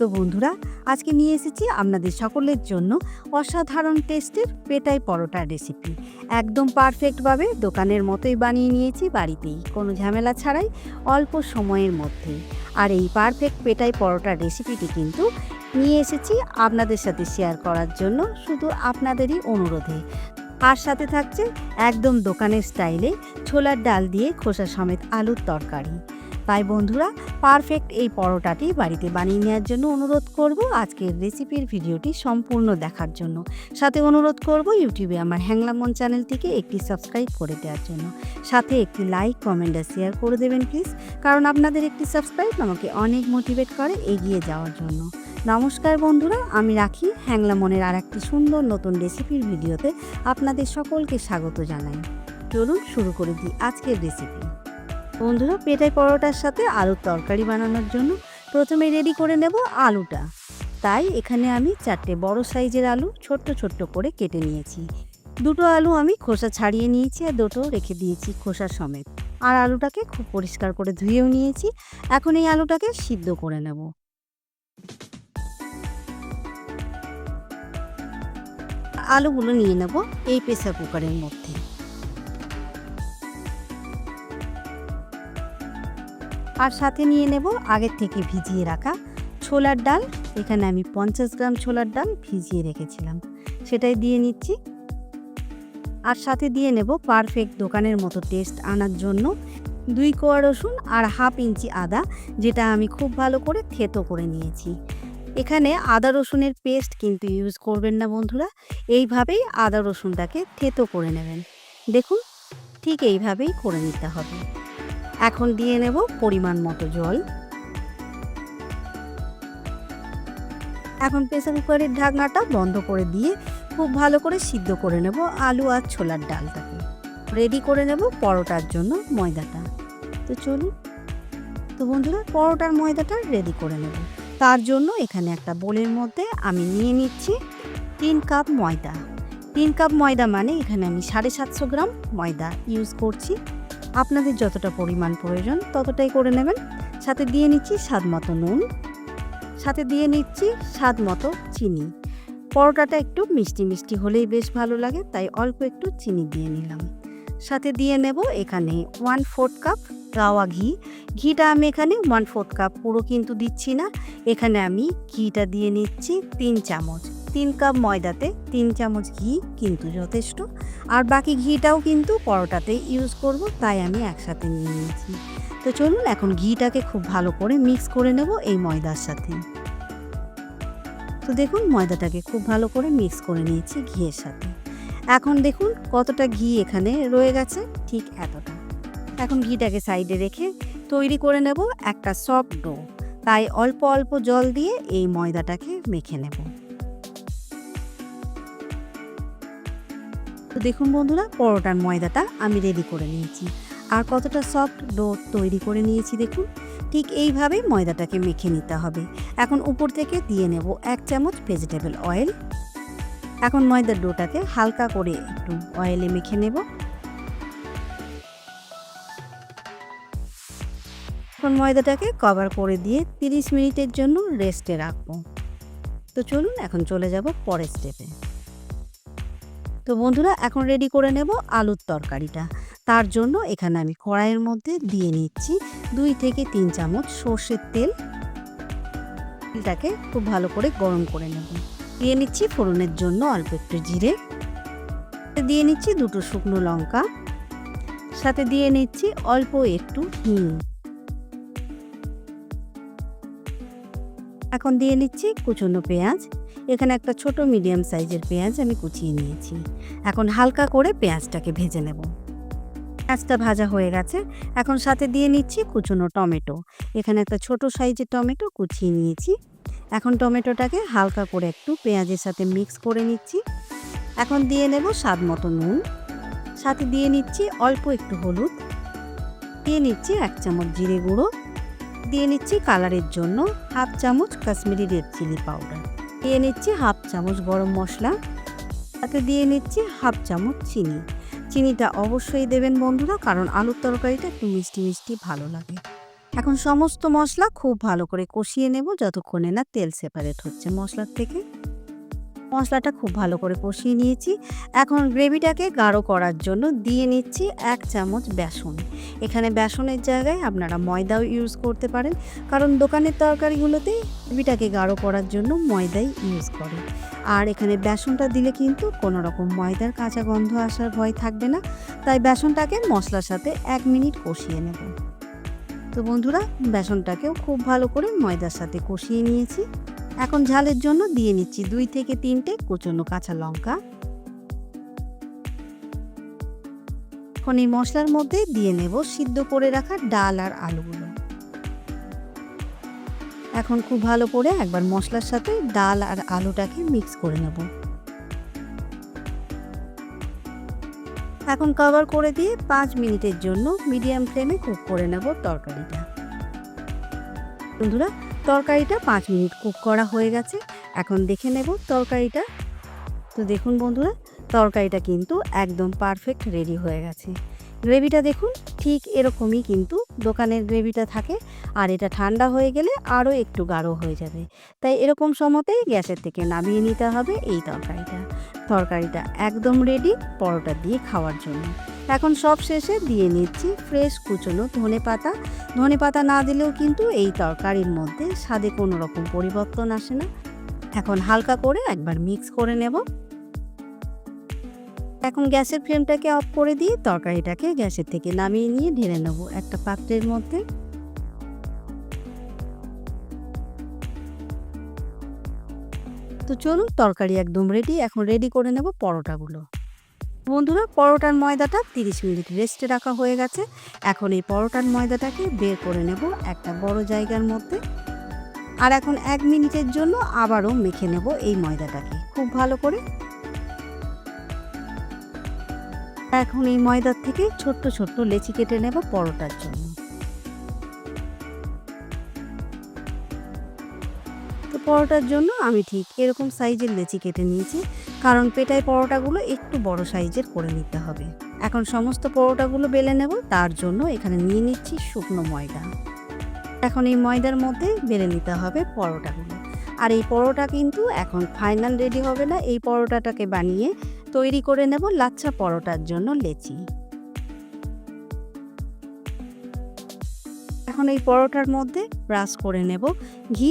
তো বন্ধুরা, আজকে নিয়ে এসেছি আপনাদের সকলের জন্য অসাধারণ টেস্টের পেটাই পরোটার রেসিপি একদম পারফেক্টভাবে দোকানের মতোই বানিয়ে নিয়েছি বাড়িতেই, কোনো ঝামেলা ছাড়াই, অল্প সময়ের মধ্যেই। আর এই পারফেক্ট পেটাই পরোটার রেসিপিটি কিন্তু নিয়ে এসেছি আপনাদের সাথে শেয়ার করার জন্য শুধু আপনাদেরই অনুরোধে। আর সাথে থাকছে একদম দোকানের স্টাইলে ছোলার ডাল দিয়ে খোসা সমেত আলুর তরকারি। তাই বন্ধুরা পারফেক্ট এই পরোটাটি বাড়িতে বানিয়ে নেওয়ার জন্য অনুরোধ করব আজকের রেসিপির ভিডিওটি সম্পূর্ণ দেখার জন্য। সাথে অনুরোধ করব ইউটিউবে আমার হ্যাংলামন চ্যানেলটিকে একটি সাবস্ক্রাইব করে দেওয়ার জন্য। সাথে একটি লাইক কমেন্ট আর শেয়ার করে দেবেন প্লিজ কারণ আপনাদের একটি সাবস্ক্রাইব আমাকে অনেক মোটিভেট করে এগিয়ে যাওয়ার জন্য। নমস্কার বন্ধুরা, আমি রাখি হ্যাংলামনের আর একটি সুন্দর নতুন রেসিপির ভিডিওতে। আপনাদের সকলকে স্বাগত জানাই। চলুন শুরু করে দিই আজকের রেসিপি বন্ধুরা পেটাই পরোটার সাথে আলুর তরকারি বানানোর জন্য প্রথমে রেডি করে নেব আলুটা। তাই এখানে আমি চারটে বড় সাইজের আলু ছোট্ট ছোট্ট করে কেটে নিয়েছি। দুটো আলু আমি খোসা ছাড়িয়ে নিয়েছি আর দুটো রেখে দিয়েছি খোসা সমেত। আর আলুটাকে খুব পরিষ্কার করে ধুয়েও নিয়েছি। এখন এই আলুটাকে সিদ্ধ করে নেব। আলুগুলো নিয়ে নেব এই প্রেসার কুকারের মধ্যে। আর সাথে নিয়ে নেব আগের থেকে ভিজিয়ে রাখা ছোলার ডাল। এখানে আমি পঞ্চাশ গ্রাম ছোলার ডাল ভিজিয়ে রেখেছিলাম। সেটাই দিয়ে নিচ্ছি। আর সাথে দিয়ে নেব পারফেক্ট দোকানের মতো টেস্ট আনার জন্য দুই কোয়া রসুন আর হাফ ইঞ্চি আদা, যেটা আমি খুব ভালো করে থেতো করে নিয়েছি। এখানে আদা রসুনের পেস্ট কিন্তু ইউজ করবেন না বন্ধুরা, এইভাবেই আদা রসুনটাকে থেতো করে নেবেন। দেখুন, ঠিক এইভাবেই করে নিতে হবে। এখন দিয়ে নেব পরিমাণ মতো জল। এখন প্রেসার কুকারের ঢাকনাটা বন্ধ করে দিয়ে খুব ভালো করে সিদ্ধ করে নেব আলু আর ছোলার ডালটাকে। রেডি করে নেব পরোটার জন্য ময়দাটা। তো চলুন। তো বন্ধুরা, পরোটার ময়দাটা রেডি করে নেব। তার জন্য এখানে একটা বোলের মধ্যে আমি নিয়ে নিচ্ছি তিন কাপ ময়দা। তিন কাপ ময়দা মানে এখানে আমি সাড়ে সাতশো গ্রাম ময়দা ইউজ করছি। আপনাদের যতটা পরিমাণ প্রয়োজন ততটাই করে নেবেন। সাথে দিয়ে নিচ্ছি স্বাদ মতো নুন। সাথে দিয়ে নিচ্ছি স্বাদ মতো চিনি। পরোটাটা একটু মিষ্টি মিষ্টি হলেই বেশ ভালো লাগে, তাই অল্প একটু চিনি দিয়ে নিলাম। সাথে দিয়ে নেব এখানে ওয়ান ফোর্থ কাপ রাওয়া ঘি। ঘিটা আমি এখানে ওয়ান ফোর্থ কাপ পুরো কিন্তু দিচ্ছি না। এখানে আমি ঘিটা দিয়ে নিচ্ছি তিন চামচ। তিন কাপ ময়দাতে তিন চামচ ঘি কিন্তু যথেষ্ট। আর বাকি ঘিটাও কিন্তু পরোটাতে ইউজ করব, তাই আমি একসাথে নিয়ে নিয়েছি। তো চলুন এখন ঘিটাকে খুব ভালো করে মিক্স করে নেব এই ময়দার সাথে। তো দেখুন ময়দাটাকে খুব ভালো করে মিক্স করে নিয়েছি ঘিয়ের সাথে। এখন দেখুন কতটা ঘি এখানে রয়ে গেছে, ঠিক এতটা। এখন ঘিটাকে সাইডে রেখে তৈরি করে নেব একটা সফট ডো তাই অল্প অল্প জল দিয়ে এই ময়দাটাকে মেখে নেব। তো দেখুন বন্ধুরা, পরোটার ময়দাটা আমি রেডি করে নিয়েছি। আর কতটা সফট ডো তৈরি করে নিয়েছি দেখুন, ঠিক এইভাবেই ময়দাটাকে মেখে নিতে হবে। এখন উপর থেকে দিয়ে নেব এক চামচ ভেজিটেবল অয়েল এখন ময়দার ডোটাকে হালকা করে একটু অয়েলে মেখে নেব। এখন ময়দাটাকে কভার করে দিয়ে 30 মিনিটের জন্য রেস্টে রাখব। তো চলুন, এখন চলে যাব পরের স্টেপে তো বন্ধুরা, এখন রেডি করে নেব আলুর তরকারিটা। তার জন্য এখানে আমি কড়াইয়ের মধ্যে দিয়ে নিচ্ছি দুই থেকে তিন চামচ সর্ষের তেল। তেলটাকে খুব ভালো করে গরম করে নেব। দিয়ে নিচ্ছি ফোড়নের জন্য অল্প একটু জিরে। দিয়ে নিচ্ছি দুটো শুকনো লঙ্কা। সাথে দিয়ে নিচ্ছি অল্প একটু হিং। এখন দিয়ে নিচ্ছি কুচনো পেঁয়াজ। এখানে একটা ছোট মিডিয়াম সাইজের পেঁয়াজ আমি কুচিয়ে নিয়েছি। এখন হালকা করে পেঁয়াজটাকে ভেজে নেব। পেঁয়াজটা ভাজা হয়ে গেছে। এখন সাথে দিয়ে নিচ্ছি কুচনো টমেটো। এখানে একটা ছোট সাইজের টমেটো কুচিয়ে নিয়েছি। এখন টমেটোটাকে হালকা করে একটু পেঁয়াজের সাথে মিক্স করে নিচ্ছি। এখন দিয়ে নেব স্বাদ মতো নুন। সাথে দিয়ে নিচ্ছি অল্প একটু হলুদ। দিয়ে নিচ্ছি এক চামচ জিরে গুঁড়ো। দিয়ে নিচ্ছি কালারের জন্য হাফ চামচ কাশ্মীরি রেড চিলি পাউডার। দিয়ে নিচ্ছি হাফ চামচ গরম মশলা। তাতে দিয়ে নিচ্ছি হাফ চামচ চিনি। চিনিটা অবশ্যই দেবেন বন্ধুরা, কারণ আলুর তরকারিটা একটু মিষ্টি মিষ্টি ভালো লাগে। এখন সমস্ত মশলা খুব ভালো করে কষিয়ে নেব, যতক্ষণে না তেল সেপারেট হচ্ছে মশলার থেকে। মশলাটা খুব ভালো করে কষিয়ে নিয়েছি। এখন গ্রেভিটাকে গাঢ় করার জন্য দিয়ে নিচ্ছি এক চামচ বেসন। এখানে বেসনের জায়গায় আপনারা ময়দাও ইউজ করতে পারেন। কারণ দোকানের তরকারিগুলোতে গ্রেভিটাকে গাঢ় করার জন্য ময়দাই ইউজ করে। আর এখানে বেসনটা দিলে কিন্তু কোনো রকম ময়দার কাঁচা গন্ধ আসার ভয় থাকবে না। তাই বেসনটাকে মশলার সাথে এক মিনিট কষিয়ে নেব। তো বন্ধুরা, বেসনটাকেও খুব ভালো করে ময়দার সাথে কষিয়ে নিয়েছি। এখন ঝালের জন্য দিয়ে নিচ্ছি দুই থেকে তিনটে কুচনো কাঁচা লঙ্কা। এখন এই মশলার মধ্যে দিয়ে নেব সিদ্ধ করে রাখা ডাল আর আলুগুলো। এখন খুব ভালো করে একবার মশলার সাথে ডাল আর আলুটাকে মিক্স করে নেব। এখন কভার করে দিয়ে পাঁচ মিনিটের জন্য মিডিয়াম ফ্লেমে কুক করে নেব তরকারিটা। বন্ধুরা তরকারিটা পাঁচ মিনিট কুক করা হয়ে গেছে। এখন দেখে নেব তরকারিটা। তো দেখুন বন্ধুরা, তরকারিটা কিন্তু একদম পারফেক্ট রেডি হয়ে গেছে। গ্রেভিটা দেখুন, ঠিক এরকমই কিন্তু দোকানের গ্রেভিটা থাকে। আর এটা ঠান্ডা হয়ে গেলে আরও একটু গাঢ় হয়ে যাবে। তাই এরকম সময়তেই গ্যাসের থেকে নামিয়ে নিতে হবে এই তরকারিটা। তরকারিটা একদম রেডি পরোটা দিয়ে খাওয়ার জন্য। এখন সব শেষে দিয়ে নিচ্ছি ফ্রেশ কুচনো ধনে পাতা। ধনে পাতা না দিলেও কিন্তু এই তরকারির মধ্যে স্বাদে কোনো রকম পরিবর্তন আসে না। এখন হালকা করে একবার মিক্স করে নেব। এখন গ্যাসের ফ্লেমটাকে অফ করে দিয়ে তরকারিটাকে গ্যাসের থেকে নামিয়ে নিয়ে ঢেলে নেব একটা পাত্রের মধ্যে। তো চলুন তরকারি একদম রেডি এখন রেডি করে নেব পরোটাগুলো। বন্ধুরা, পরোটার ময়দাটা তিরিশ মিনিট রেস্টে রাখা হয়ে গেছে। এখন এই পরোটার ময়দাটাকে বের করে নেব একটা বড় জায়গার মধ্যে। আর এখন এক মিনিটের জন্য আবারও মেখে নেব এই ময়দাটাকে। খুব ভালো করে। এখন এই ময়দার থেকে ছোট্ট ছোট্ট লেচি কেটে নেব পরোটার জন্য। তো পরোটার জন্য আমি ঠিক এরকম সাইজের লেচি কেটে নিয়েছি। কারণ পেটাই পরোটাগুলো একটু বড় সাইজের করে নিতে হবে। এখন সমস্ত পরোটাগুলো বেলে নেব, তার জন্য এখানে নিয়ে নিচ্ছি শুকনো ময়দা। এখন এই ময়দার মধ্যে বেলে নিতে হবে পরোটাগুলো। আর এই পরোটা কিন্তু এখন ফাইনাল রেডি হবে না, এই পরোটাটাকে বানিয়ে তৈরি করে নেব লাচ্ছা পরোটার জন্য লেচি। এখন এই পরোটার মধ্যে ব্রাশ করে নেব ঘি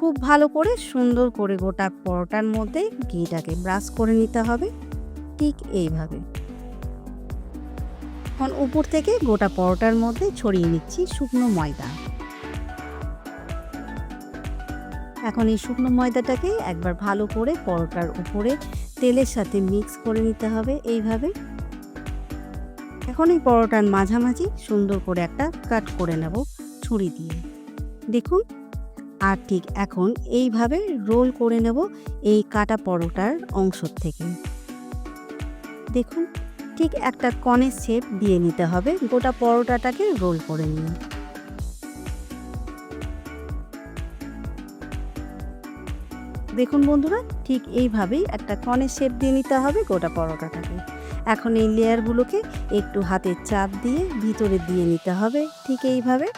খুব ভালো করে সুন্দর করে গোটা পরোটার মধ্যে ঘিটাকে ব্রাশ করে নিতে হবে। ঠিক এইভাবে। এখন উপর থেকে গোটা পরোটার মধ্যে ছড়িয়ে নিচ্ছি শুকনো ময়দা। এখন এই শুকনো ময়দাটাকে একবার ভালো করে পরোটার উপরে তেলের সাথে মিক্স করে নিতে হবে এইভাবে। এখন এই পরোটার মাঝামাঝি সুন্দর করে একটা কাট করে নেব ছুরি দিয়ে। দেখুন আর ঠিক এখন এইভাবে রোল করে নেব এই কাটা পরোটার অংশ থেকে। দেখুন, ঠিক একটা কনের শেপ দিয়ে নিতে হবে, গোটা পরোটাটাকে রোল করে নিয়ে দেখুন বন্ধুরা, ঠিক এইভাবেই একটা কনের শেপ দিয়ে নিতে হবে গোটা পরোটাটাকে। এখন এই লেয়ারগুলোকে একটু হাতের চাপ দিয়ে ভিতরে দিয়ে নিতে হবে, ঠিক এইভাবে।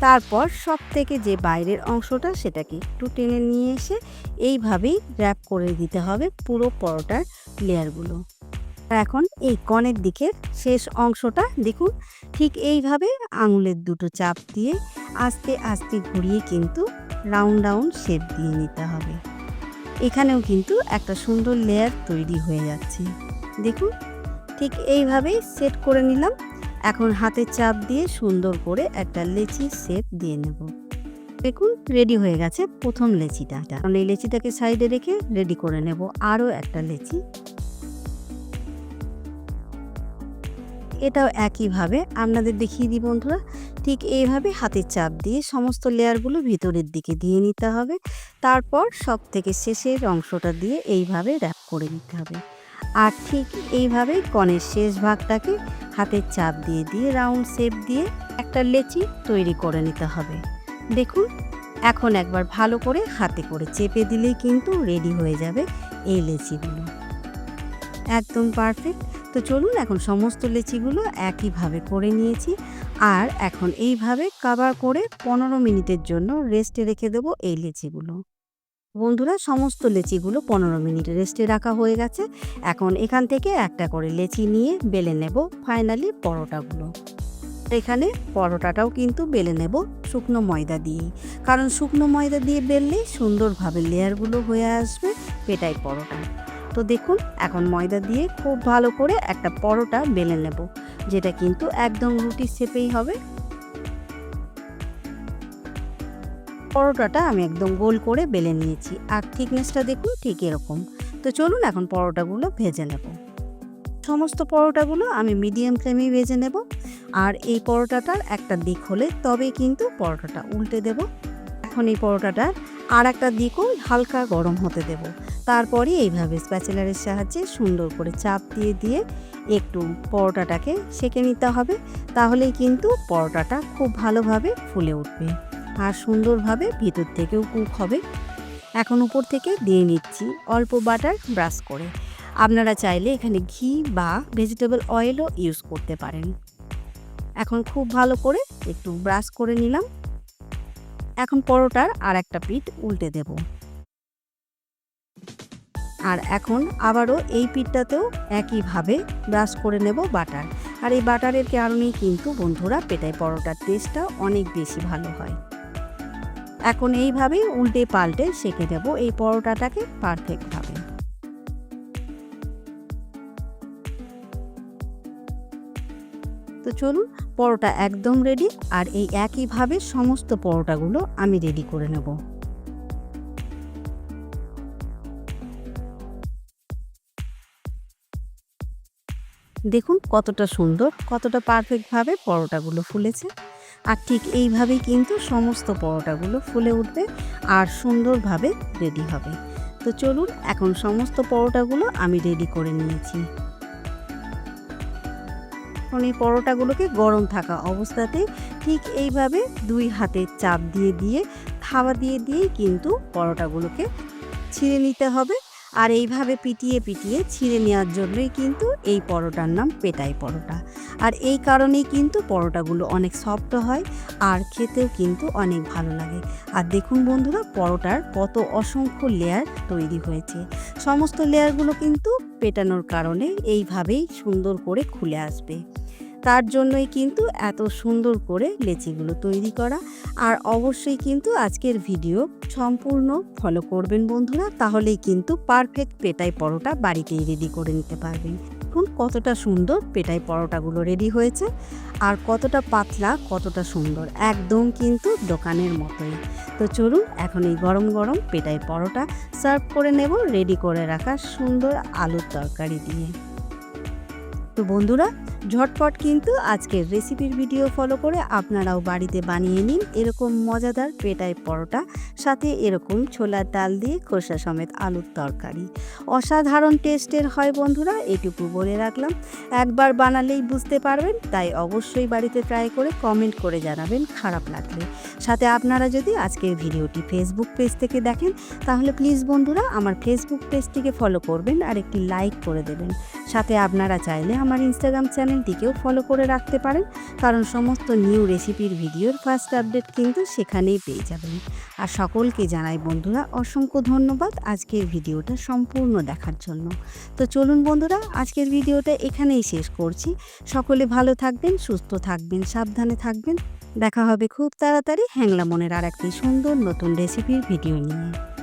তারপর সব থেকে যে বাইরের অংশটা সেটাকে একটু টেনে নিয়ে এসে এইভাবেই র্যাপ করে দিতে হবে পুরো পরোটার লেয়ারগুলো এখন এই কনের দিকের শেষ অংশটা দেখুন, ঠিক এইভাবে আঙুলের দুটো চাপ দিয়ে আস্তে আস্তে ঘুরিয়ে কিন্তু রাউন্ড রাউন্ড শেপ দিয়ে নিতে হবে। এখানেও কিন্তু একটা সুন্দর লেয়ার তৈরি হয়ে যাচ্ছে। দেখুন, ঠিক এইভাবেই সেট করে নিলাম। এখন হাতে চাপ দিয়ে সুন্দর করে একটা লেচি শেপ দিয়ে নেব। দেখুন রেডি হয়ে গেছে প্রথম লেচিটা। কারণ এই লেচিটাকে সাইডে রেখে রেডি করে নেব আরও একটা লেচি। এটাও একইভাবে আপনাদের দেখিয়ে দিই বন্ধুরা, ঠিক এইভাবে হাতের চাপ দিয়ে সমস্ত লেয়ারগুলো ভিতরের দিকে দিয়ে নিতে হবে। তারপর সব থেকে শেষের অংশটা দিয়ে এইভাবে র্যাপ করে নিতে হবে। আর ঠিক এইভাবেই কনের শেষ ভাগটাকে হাতের চাপ দিয়ে দিয়ে রাউন্ড শেপ দিয়ে একটা লেচি তৈরি করে নিতে হবে। দেখুন, এখন একবার ভালো করে হাতে করে চেপে দিলেই কিন্তু রেডি হয়ে যাবে এই লেচিগুলো। একদম পারফেক্ট তো চলুন এখন সমস্ত লেচিগুলো একইভাবে করে নিয়েছি আর এখন এইভাবে কাভার করে পনেরো মিনিটের জন্য রেস্টে রেখে দেবো এই লেচিগুলো। বন্ধুরা, সমস্ত লেচিগুলো পনেরো মিনিট রেস্টে রাখা হয়ে গেছে। এখন এখান থেকে একটা করে লেচি নিয়ে বেলে নেব ফাইনালি পরোটাগুলো। এখানে পরোটাটাও কিন্তু বেলে নেব শুকনো ময়দা দিয়েই কারণ শুকনো ময়দা দিয়ে বেললেই সুন্দরভাবে লেয়ারগুলো হয়ে আসবে পেটাই পরোটা। তো দেখুন, এখন ময়দা দিয়ে খুব ভালো করে একটা পরোটা বেলে নেব, যেটা কিন্তু একদম রুটির শেপেই হবে। পরোটাটা আমি একদম গোল করে বেলে নিয়েছি। আর থিকনেসটা দেখুন ঠিক এরকম। তো চলুন এখন পরোটাগুলো ভেজে নেব। সমস্ত পরোটাগুলো আমি মিডিয়াম ফ্লেমে ভেজে নেব। আর এই পরোটাটার একটা দিক হলে তবে কিন্তু পরোটাটা উল্টে দেব। এখন এই পরোটাটার আর একটা দিকও হালকা গরম হতে দেব। তারপরে এইভাবে স্প্যাচেলারের সাহায্যে সুন্দর করে চাপ দিয়ে দিয়ে একটু পরোটাটাকে সেঁকে নিতে হবে। তাহলেই কিন্তু পরোটাটা খুব ভালোভাবে ফুলে উঠবে। আর সুন্দরভাবে ভিতর থেকেও কুক হবে। এখন উপর থেকে দিয়ে নিচ্ছি অল্প বাটার ব্রাশ করে। আপনারা চাইলে এখানে ঘি বা ভেজিটেবল অয়েলও ইউজ করতে পারেন। এখন খুব ভালো করে একটু ব্রাশ করে নিলাম। এখন পরোটার আর একটা পিঠ উল্টে দেব। আর এখন আবারও এই পিঠটাতেও একইভাবে ব্রাশ করে নেব বাটার। আর এই বাটারের কারণেই কিন্তু বন্ধুরা পেটাই পরোটার টেস্টটা অনেক বেশি ভালো হয়। এখন এইভাবেই উল্টে পাল্টে সেঁকে দেব। এই পরোটাটাকে পারফেক্টভাবে তো চলুন, পরোটা একদম রেডি আর এই একইভাবে সমস্ত পরোটাগুলো আমি রেডি করে নেব। দেখুন কতটা সুন্দর, কতটা পারফেক্টভাবে পরোটাগুলো ফুলেছে। আর ঠিক এইভাবেই কিন্তু সমস্ত পরোটাগুলো ফুলে উঠবে আর সুন্দরভাবে রেডি হবে। তো চলুন, এখন সমস্ত পরোটাগুলো আমি রেডি করে নিয়েছি। এখন এই পরোটাগুলোকে গরম থাকা অবস্থাতে ঠিক এইভাবে দুই হাতে চাপ দিয়ে দিয়ে খাওয়া দিয়ে দিয়েই কিন্তু পরোটাগুলোকে ছিঁড়ে নিতে হবে। আর এইভাবে পিটিয়ে পিটিয়ে ছিঁড়ে নেওয়ার জন্যই কিন্তু এই পরোটার নাম পেটাই পরোটা। আর এই কারণেই কিন্তু পরোটাগুলো অনেক সফট হয় আর খেতেও কিন্তু অনেক ভালো লাগে। আর দেখুন বন্ধুরা, পরোটার কত অসংখ্য লেয়ার তৈরি হয়েছে। সমস্ত লেয়ারগুলো কিন্তু পেটানোর কারণে এইভাবেই সুন্দর করে খুলে আসবে। তার জন্যই কিন্তু এত সুন্দর করে লেচিগুলো তৈরি করা। আর অবশ্যই কিন্তু আজকের ভিডিও সম্পূর্ণ ফলো করবেন বন্ধুরা, তাহলেই কিন্তু পারফেক্ট পেটাই পরোটা বাড়িতেই রেডি করে নিতে পারবেন। দেখুন কতটা সুন্দর পেটাই পরোটাগুলো রেডি হয়েছে আর কতটা পাতলা, কতটা সুন্দর, একদম কিন্তু দোকানের মতোই। তো চলুন এখন এই গরম গরম পেটাই পরোটা সার্ভ করে নেব রেডি করে রাখা সুন্দর আলুর তরকারি দিয়ে। তো বন্ধুরা ঝটপট কিন্তু আজকের রেসিপির ভিডিও ফলো করে আপনারাও বাড়িতে বানিয়ে নিন এরকম মজাদার পেটাই পরোটা, সাথে এরকম ছোলার ডাল দিয়ে খোসা সমেত আলুর তরকারি। অসাধারণ টেস্টের হয় বন্ধুরা, এটুকু বলে রাখলাম। একবার বানালেই বুঝতে পারবেন, তাই অবশ্যই বাড়িতে ট্রাই করে কমেন্ট করে জানাবেন খারাপ লাগলে। সাথে আপনারা যদি আজকের ভিডিওটি ফেসবুক পেজ থেকে দেখেন, তাহলে প্লিজ বন্ধুরা আমার ফেসবুক পেজটিকে ফলো করবেন আর একটি লাইক করে দেবেন। সাথে আপনারা চাইলে আমার ইনস্টাগ্রাম চ্যানেলটিকেও ফলো করে রাখতে পারেন, কারণ সমস্ত নিউ রেসিপির ভিডিওর ফার্স্ট আপডেট কিন্তু সেখানেই পেয়ে যাবেন। আর সকলকে জানাই বন্ধুরা, অসংখ্য ধন্যবাদ আজকের ভিডিওটা সম্পূর্ণ দেখার জন্য। তো চলুন বন্ধুরা, আজকের ভিডিওটা এখানেই শেষ করছি। সকলে ভালো থাকবেন, সুস্থ থাকবেন, সাবধানে থাকবেন। দেখা হবে খুব তাড়াতাড়ি। হ্যাংলা মনের আর একটি সুন্দর নতুন রেসিপির ভিডিও নিয়ে।